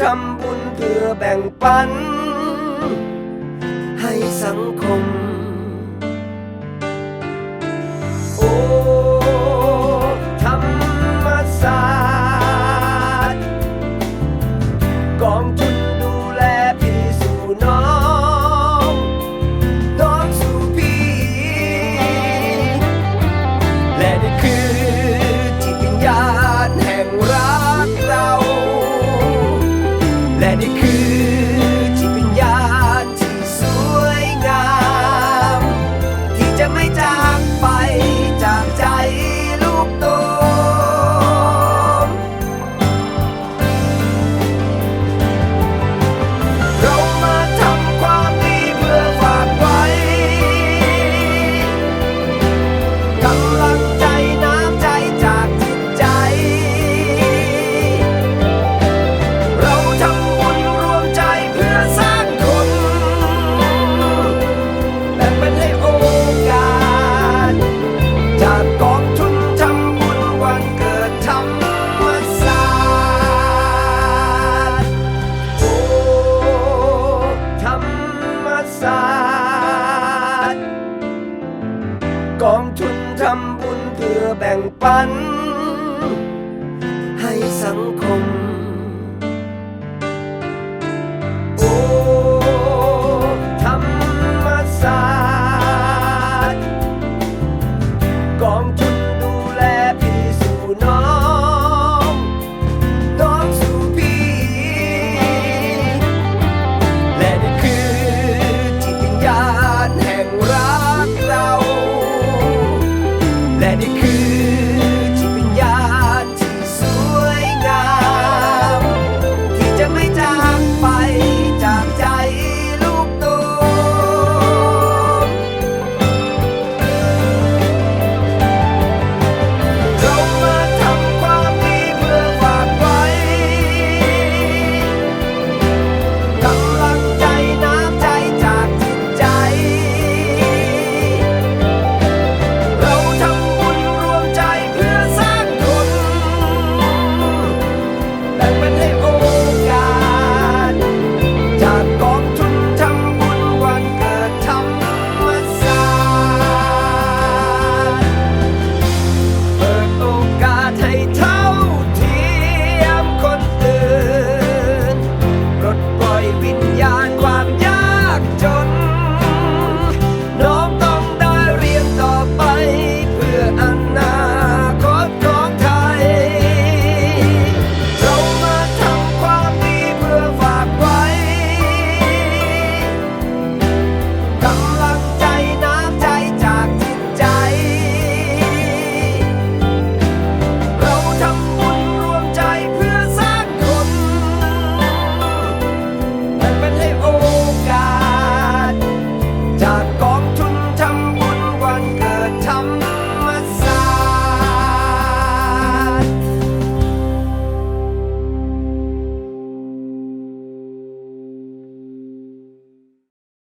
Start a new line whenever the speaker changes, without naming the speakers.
ทำบุญเพื่อแบ่งปัน ให้สังคม งปัน ให้สังคม โอ้ธรรมศาสตร์กองทุนดูแลพี่สู่น้อง น้องสู่พี่ และนี่คือจิตวิญญาณแห่งรักเรา และนี่คือ